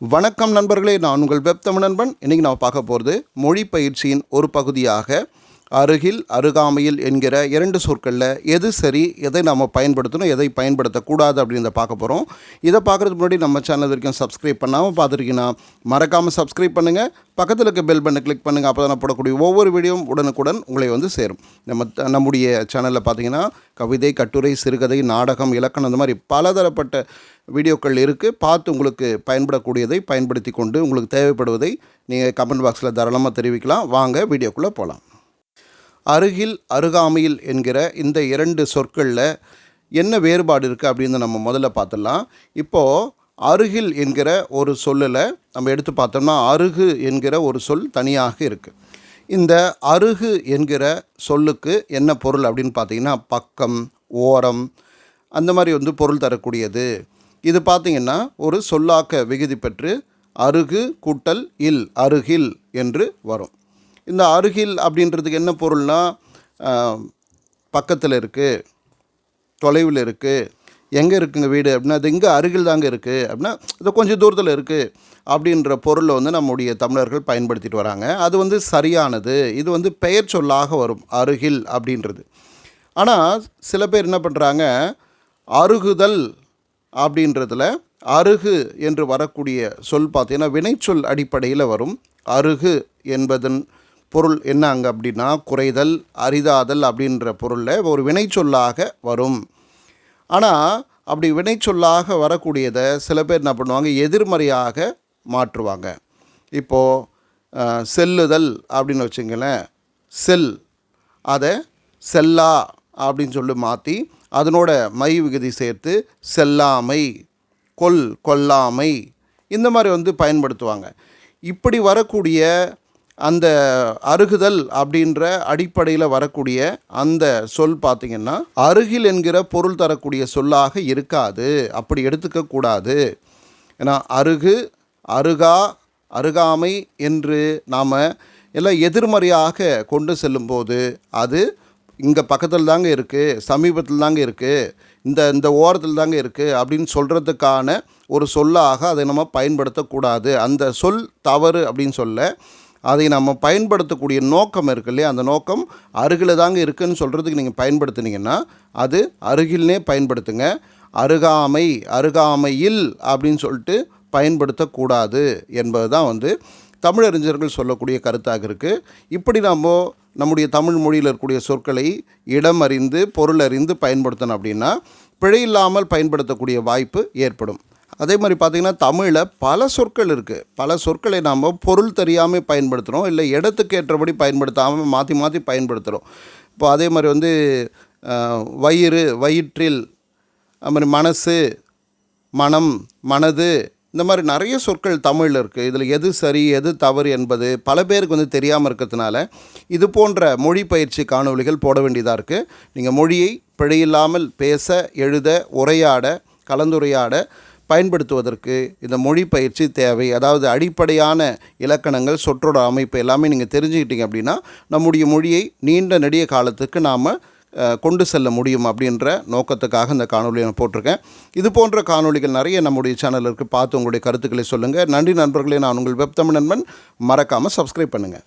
வணக்கம் நண்பர்களே நான் உங்கள் வெப் நண்பன். இன்றைக்கி நான் பார்க்க போகிறது மொழி பயிற்சியின் ஒரு பகுதியாக அருகில் அருகாமையில் என்கிற இரண்டு சொற்களில் எது சரி எதை நாம் பயன்படுத்தணும் எதை பயன்படுத்தக்கூடாது அப்படின்றத பார்க்க போகிறோம் இதை பார்க்குறதுக்கு முன்னாடி நம்ம சேனல் வரைக்கும் சப்ஸ்கிரைப் பண்ணாமல் பார்த்துருக்கீங்கன்னா மறக்காமல் சப்ஸ்கிரைப் பண்ணுங்கள் பக்கத்தில் இருக்க பெல் பண்ணை கிளிக் பண்ணுங்கள் அப்போ தான் போடக்கூடிய ஒவ்வொரு வீடியோவும் உடனுக்குடன் உங்களை வந்து சேரும். நம்ம நம்முடைய சேனலில் பார்த்தீங்கன்னா கவிதை கட்டுரை சிறுகதை நாடகம் இலக்கணம் இந்த மாதிரி பலதரப்பட்ட வீடியோக்கள் இருக்குது பார்த்து உங்களுக்கு பயன்படக்கூடியதை பயன்படுத்தி கொண்டு உங்களுக்கு தேவைப்படுவதை நீங்கள் கமெண்ட் பாக்ஸில் தாராளமாக தெரிவிக்கலாம். வாங்க வீடியோக்குள்ளே போகலாம் அருகில் அருகாமையில் என்கிற இந்த இரண்டு சொற்களில் என்ன வேறுபாடு இருக்குது அப்படின்னு நம்ம முதல்ல பார்த்துடலாம். இப்போது அருகில் என்கிற ஒரு சொல்லில் நம்ம எடுத்து பார்த்தோம்னா அருகு என்கிற ஒரு சொல் தனியாக இருக்குது இந்த அருகு என்கிற சொல்லுக்கு என்ன பொருள் அப்படின்னு பார்த்தீங்கன்னா பக்கம் ஓரம் அந்த மாதிரி வந்து பொருள் தரக்கூடியது. இது பார்த்தீங்கன்னா ஒரு சொல்லாக்க விகுதி பெற்று அருகு கூட்டல் இல் அருகில் என்று வரும். இந்த அருகில் அப்படின்றதுக்கு என்ன பொருள்னா பக்கத்தில் இருக்குது தொலைவில் இருக்குது எங்கே இருக்குங்க வீடு அப்படின்னா அது இங்கே அருகில் தாங்க இருக்குது அப்படின்னா இது கொஞ்சம் தூரத்தில் இருக்குது அப்படின்ற பொருளை வந்து நம்முடைய தமிழர்கள் பயன்படுத்திட்டு வராங்க. அது வந்து சரியானது. இது வந்து பெயர் சொல்லாக வரும் அருகில் அப்படின்றது. ஆனால் சில பேர் என்ன பண்ணுறாங்க அருகுதல் அப்படின்றதுல அருகு என்று வரக்கூடிய சொல் பார்த்தீங்கன்னா வினைச்சொல் அடிப்படையில் வரும். அருகு என்பதன் பொருள் என்ன அங்கே அப்படின்னா குறைதல் அரிதாதல் அப்படின்ற பொருளில் ஒரு வினைச்சொல்லாக வரும். ஆனால் அப்படி வினைச்சொல்லாக வரக்கூடியதை சில பேர் என்ன பண்ணுவாங்க எதிர்மறையாக மாற்றுவாங்க. இப்போது செல்லுதல் அப்படின்னு வச்சுங்களேன் செல் அதை செல்லா அப்படின்னு சொல்லி மாற்றி அதனோட மை விகுதி சேர்த்து செல்லாமை கொல் கொல்லாமை இந்த மாதிரி வந்து பயன்படுத்துவாங்க. இப்படி வரக்கூடிய அந்த அருகுதல் அப்படின்ற அடிப்படையில் வரக்கூடிய அந்த சொல் பார்த்திங்கன்னா அருகில் என்கிற பொருள் தரக்கூடிய சொல்லாக இருக்காது. அப்படி எடுத்துக்க கூடாது. ஏன்னா அருகு அருகா அருகாமை என்று நாம் எல்லாம் எதிர்மறையாக கொண்டு செல்லும்போது அது இங்கே பக்கத்தில் தாங்க இருக்குது சமீபத்தில் தாங்க இருக்குது இந்த இந்த ஓரத்தில் தாங்க இருக்குது அப்படின்னு சொல்கிறதுக்கான ஒரு சொல்லாக அதை நம்ம பயன்படுத்தக்கூடாது. அந்த சொல் தவறு அப்படின்னு சொல்ல அதை நம்ம பயன்படுத்தக்கூடிய நோக்கம் இருக்கு இல்லையா? அந்த நோக்கம் அருகில் தாங்க இருக்குன்னு சொல்கிறதுக்கு நீங்கள் பயன்படுத்துனீங்கன்னா அது அருகில்னே பயன்படுத்துங்க. அருகாமை அருகாமையில் அப்படின்னு சொல்லிட்டு பயன்படுத்தக்கூடாது என்பது தான் வந்து தமிழறிஞர்கள் சொல்லக்கூடிய கருத்தாக இருக்குது இப்படி நம்ம நம்முடைய தமிழ் மொழியில் இருக்கக்கூடிய சொற்களை இடம் அறிந்து பொருள் அறிந்து பயன்படுத்தணும் அப்படின்னா பிழை இல்லாமல் பயன்படுத்தக்கூடிய வாய்ப்பு ஏற்படும். அதே மாதிரி பார்த்திங்கன்னா தமிழில் பல சொற்கள் இருக்குது பல சொற்களை நாம் பொருள் தெரியாமல் பயன்படுத்துகிறோம் இல்லை இடத்துக்கு ஏற்றபடி பயன்படுத்தாமல் மாற்றி மாற்றி பயன்படுத்துகிறோம் இப்போ அதே மாதிரி வந்து வயிறு வயிற்றில் அது மாதிரி மனசு மனம் மனது இந்த மாதிரி நிறைய சொற்கள் தமிழில் இருக்குது இதில் எது சரி எது தவறு என்பது பல பேருக்கு வந்து தெரியாமல் இருக்கிறதுனால இது போன்ற மொழி பயிற்சி காணொளிகள் போட வேண்டியதாக இருக்குது நீங்கள் மொழியை பிழையில்லாமல் பேச எழுத உரையாட கலந்துரையாட பயன்படுத்துவதற்கு இந்த மொழி பயிற்சி தேவை. அதாவது அடிப்படையான இலக்கணங்கள் சொற்றோட அமைப்பு எல்லாமே நீங்கள் தெரிஞ்சுக்கிட்டீங்க அப்படின்னா நம்முடைய மொழியை நீண்ட நெடிய காலத்துக்கு நாம் கொண்டு செல்ல முடியும் அப்படின்ற நோக்கத்துக்காக இந்த காணொலியை நான் போட்டிருக்கேன். இது போன்ற காணொளிகள் நிறைய நம்முடைய சேனலில் இருக்குது பார்த்து உங்களுடைய கருத்துக்களை சொல்லுங்கள் நன்றி நண்பர்களே. நான் உங்கள் வெப் தமிழ் நண்பன். மறக்காமல் சப்ஸ்கிரைப் பண்ணுங்கள்